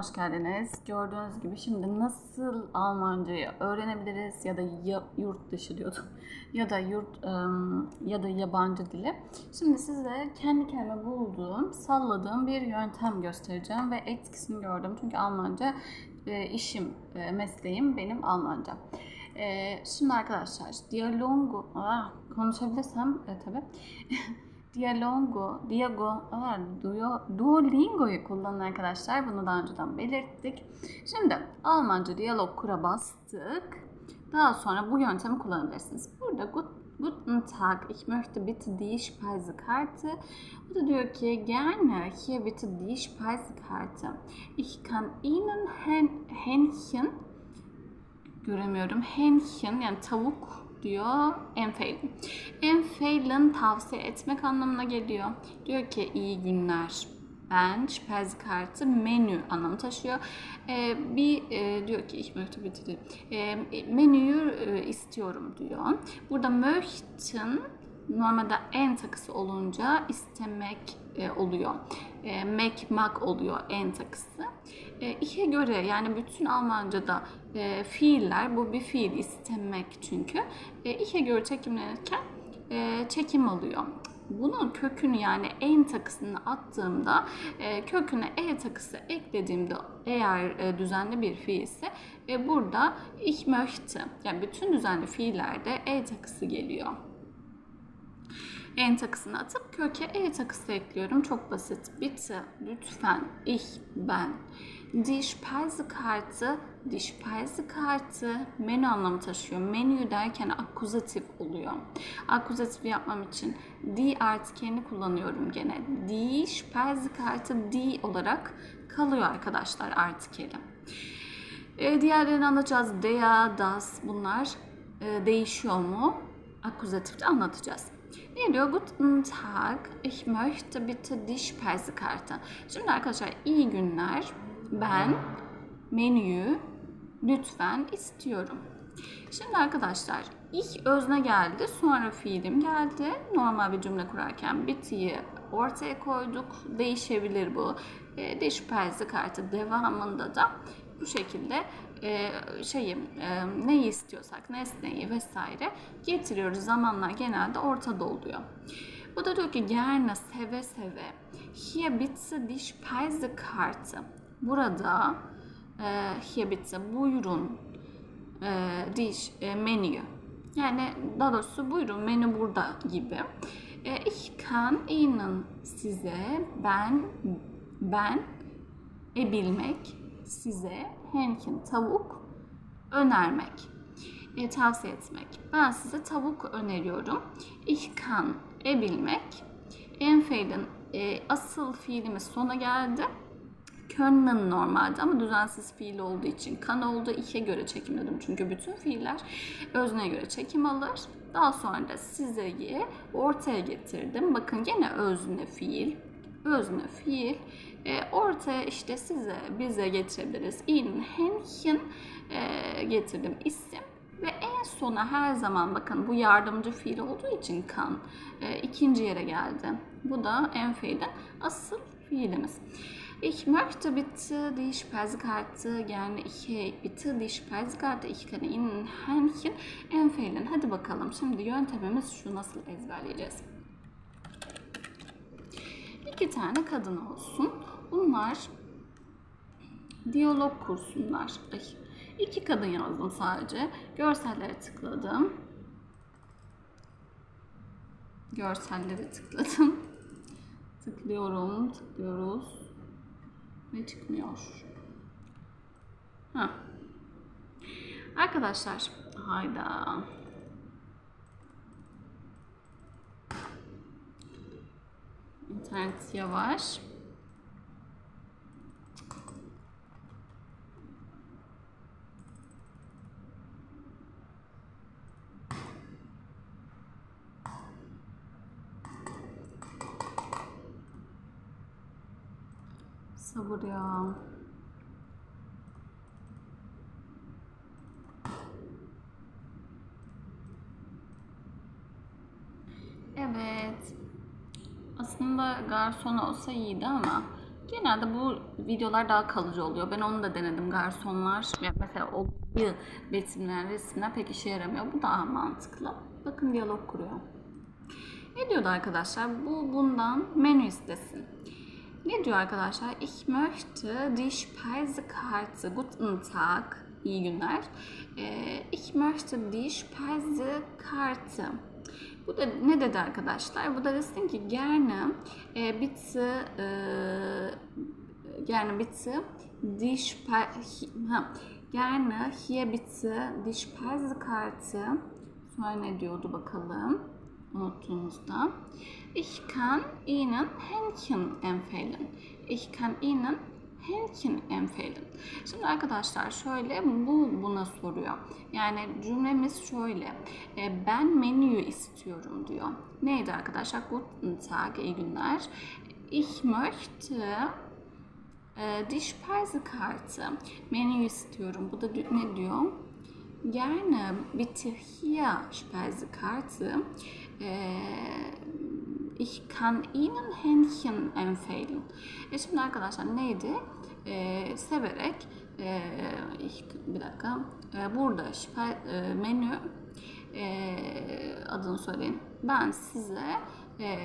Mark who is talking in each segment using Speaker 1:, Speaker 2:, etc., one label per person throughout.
Speaker 1: Hoş geldiniz. Gördüğünüz gibi şimdi nasıl Almancayı öğrenebiliriz ya da ya yurt dışı diyordum ya da yurt ya da yabancı dili. Şimdi size kendi kendime bulduğum, salladığım bir yöntem göstereceğim ve etkisini gördüm. Çünkü Almanca e, işim, e, mesleğim benim Almanca. E, şimdi arkadaşlar diyalogu, konuşabilirsem e, tabii. Dialongo, Diago, aa, Duo, Duolingo'yu kullanın arkadaşlar. Bunu daha önceden belirttik. Şimdi Almanca diyalog kura bastık. Daha sonra bu yöntemi kullanabilirsiniz. Burada gut, Guten Tag, ich möchte bitte die Speisekarte. Bu da diyor ki gerne hier bitte die Speisekarte. Ich kann Ihnen Hähnchen göremiyorum. Hähnchen yani tavuk diyor. Empfehlen. Empfehlen tavsiye etmek anlamına geliyor. Diyor ki iyi günler. Ben Speisekarte menü anlamı taşıyor. Ee, bir e, diyor ki ich möchte e, menüyü e, istiyorum diyor. Burada möchten normalde en takısı olunca istemek e, oluyor. E, mek, mak oluyor en takısı. E, işe göre yani bütün Almanca'da e, fiiller, bu bir fiil istemek çünkü. E, işe göre çekimlenirken e, çekim alıyor. Bunun kökünü yani en takısını attığımda e, köküne e takısı eklediğimde eğer e, düzenli bir fiilse e, burada ich möchte yani bütün düzenli fiillerde e takısı geliyor en takısını atıp köke e takısı ekliyorum. Çok basit. Bitte, lütfen, ich, ben. Die Speisekarte, die Speisekarte menü anlamı taşıyor. Menü derken akuzatif oluyor. Akuzatif yapmam için die artikerini kullanıyorum gene. Die Speisekarte die olarak kalıyor arkadaşlar artikeli. E, diğerlerini anlatacağız. Der, das bunlar e, değişiyor mu? Akuzatifte anlatacağız. Diyor? Guten Tag, ich möchte bitte die Speisekarte. Şimdi arkadaşlar iyi günler. Ben menüyü lütfen istiyorum. Şimdi arkadaşlar ich özne geldi, sonra fiilim geldi. Normal bir cümle kurarken bittiyi ortaya koyduk. Değişebilir bu. E, die Speisekarte devamında da bu şekilde e, şeyi e, neyi istiyorsak nesneyi vesaire getiriyoruz. Zamanlar genelde ortada oluyor. Bu da diyor ki gerne seve seve. Hier bitte die Speisekarte. Burada e, hier bitte buyurun e, diş e, menü. Yani daha doğrusu buyurun menü burada gibi. E, ich kann Ihnen size ben ben e bilmek size Henkin tavuk önermek, e, tavsiye etmek. Ben size tavuk öneriyorum. Ich kann e bilmek. Empfehlen e, asıl fiilimiz sona geldi. Können normalde ama düzensiz fiil olduğu için kan oldu. İke göre çekimledim. Çünkü bütün fiiller özneye göre çekim alır. Daha sonra da size'yi ortaya getirdim. Bakın gene özne fiil. Özne fiil. E, ortaya işte size, bize getirebiliriz. In, Hähnchen e, getirdim isim. Ve en sona her zaman bakın bu yardımcı fiil olduğu için kan e, ikinci yere geldi. Bu da enfeiden asıl fiilimiz. Ich möchte bitte die Speisekarte gerne ich bitte die Speisekarte ich kann Ihnen Hähnchen empfehlen. Hadi bakalım şimdi yöntemimiz şu nasıl ezberleyeceğiz. İki tane kadın olsun. Bunlar diyalog kursunlar. Ay, iki kadın yazdım sadece. Görsellere tıkladım. Görsellere tıkladım. Tıklıyorum, tıklıyoruz. Ve çıkmıyor. Ha. Arkadaşlar, hayda. İnternet yavaş. Sabır ya. Evet. Aslında garson olsa iyiydi ama Genelde bu videolar daha kalıcı oluyor. Ben onu da denedim. Garsonlar mesela o bir betimler, resimler pek işe yaramıyor. Bu daha mantıklı. Bakın diyalog kuruyor. Ne diyordu arkadaşlar? Bu bundan menü istesin. Ne diyor arkadaşlar? Ich möchte die Speisekarte. Guten Tag. İyi günler. Ee, ich möchte die Speisekarte. Bu da ne dedi arkadaşlar? Bu da desin ki gerne e, bitte e, gerne bitte die ha, gerne hier bitte die Speisekarte. Sonra ne diyordu bakalım? Unuttuğunuzda. Ich kann Ihnen Hähnchen empfehlen. Ich kann Ihnen Hähnchen empfehlen. Şimdi arkadaşlar şöyle bu buna soruyor. Yani cümlemiz şöyle. E, ben menüyü istiyorum diyor. Neydi arkadaşlar? Guten Tag, iyi günler. Ich möchte e, die Speisekarte. Menü istiyorum. Bu da ne diyor? Gerne bitte hier Speisekarte. Ee, ich kann Ihnen Hähnchen empfehlen. E şimdi arkadaşlar neydi? Ee, severek e, ich, bir dakika e, burada spe- e, menü e, adını söyleyin. Ben size e,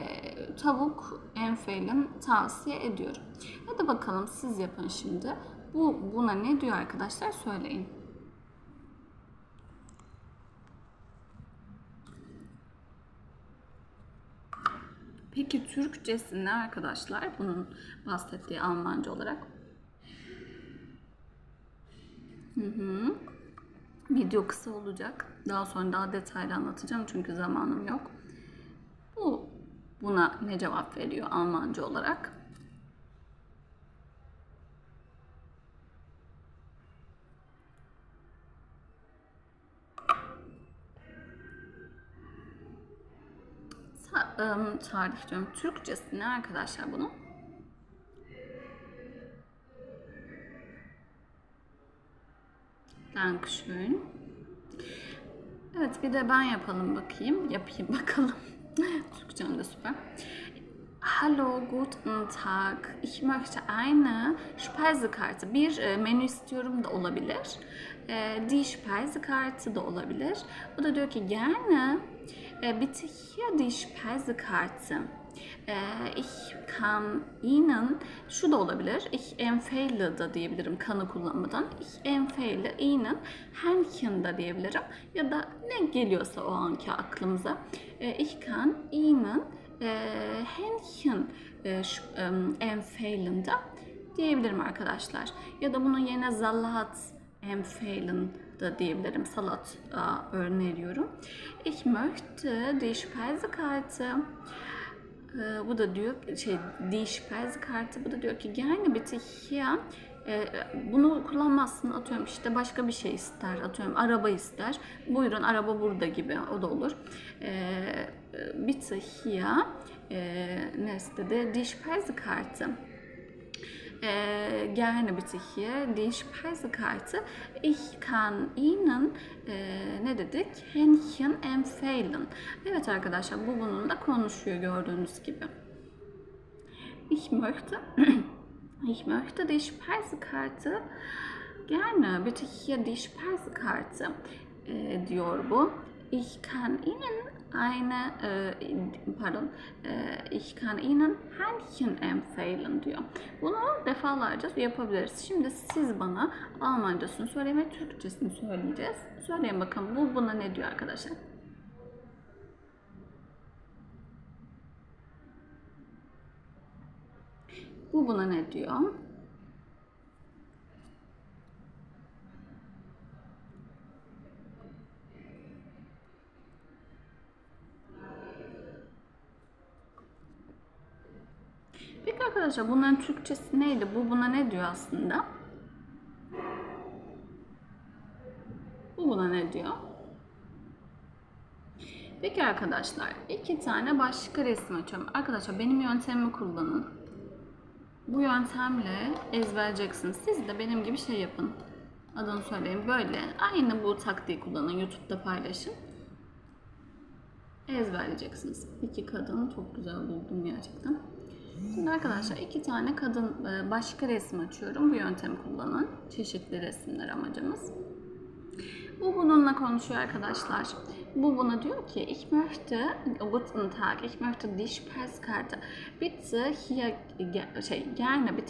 Speaker 1: tavuk empfehlen tavsiye ediyorum. Hadi bakalım siz yapın şimdi. Bu buna ne diyor arkadaşlar söyleyin. Peki Türkçesi ne arkadaşlar? Bunun bahsettiği Almanca olarak. Hı hı. Video kısa olacak. Daha sonra daha detaylı anlatacağım çünkü zamanım yok. Bu buna ne cevap veriyor Almanca olarak? Im, tarih diyorum. Türkçesi ne arkadaşlar bunun? Dankeschön. Evet bir de ben yapalım bakayım. Yapayım bakalım. Türkçem de süper. Hallo, guten Tag. Ich möchte eine Speisekarte. Bir e, menü istiyorum da olabilir. E, die Speisekarte da olabilir. O da diyor ki gerne bitte hier die Speisekarte. E, ich kann Ihnen şu da olabilir. Ich empfehle da diyebilirim kanı kullanmadan. Ich empfehle Ihnen Hähnchen da diyebilirim. Ya da ne geliyorsa o anki aklımıza. E, ich kann Ihnen e, Hähnchen e, empfehlen da diyebilirim arkadaşlar. Ya da bunun yerine Salat empfehlen da diyebilirim. Salat aa, öneriyorum. Ich möchte die Speisekarte ee, bu da diyor şey die Speisekarte bu da diyor ki gerne bitte hier e, bunu kullanmazsın atıyorum işte başka bir şey ister atıyorum araba ister buyurun araba burada gibi o da olur ee, bitte hier e, ne istedi die Speisekarte äh, gerne bitte hier die Speisekarte. Ich kann Ihnen äh, ne dedik? Hähnchen empfehlen. Evet arkadaşlar bu bununla konuşuyor gördüğünüz gibi. Ich möchte ich möchte die Speisekarte gerne bitte hier die Speisekarte äh, diyor bu. Ich kann Ihnen eine e, pardon e, ich kann Ihnen Hähnchen empfehlen diyor. Bunu defalarca yapabiliriz. Şimdi siz bana Almancasını söyleyin ve Türkçesini söyleyeceğiz. Söyleyin bakalım bu buna ne diyor arkadaşlar? Bu buna ne diyor? Peki arkadaşlar bunların Türkçesi neydi? Bu buna ne diyor aslında? Bu buna ne diyor? Peki arkadaşlar iki tane başka resim açıyorum. Arkadaşlar benim yöntemimi kullanın. Bu yöntemle ezberleyeceksiniz. Siz de benim gibi şey yapın. Adını söyleyin. Böyle aynı bu taktiği kullanın. YouTube'da paylaşın. Ezberleyeceksiniz. İki kadın çok güzel buldum gerçekten. Şimdi arkadaşlar iki tane kadın e, başka resim açıyorum. Bu yöntemi kullanın. Çeşitli resimler amacımız. Bu bununla konuşuyor arkadaşlar. Bu buna diyor ki, ich möchte, guten Tag, ich möchte die Speiskarte. Bitte hier, şey, gerne, bitte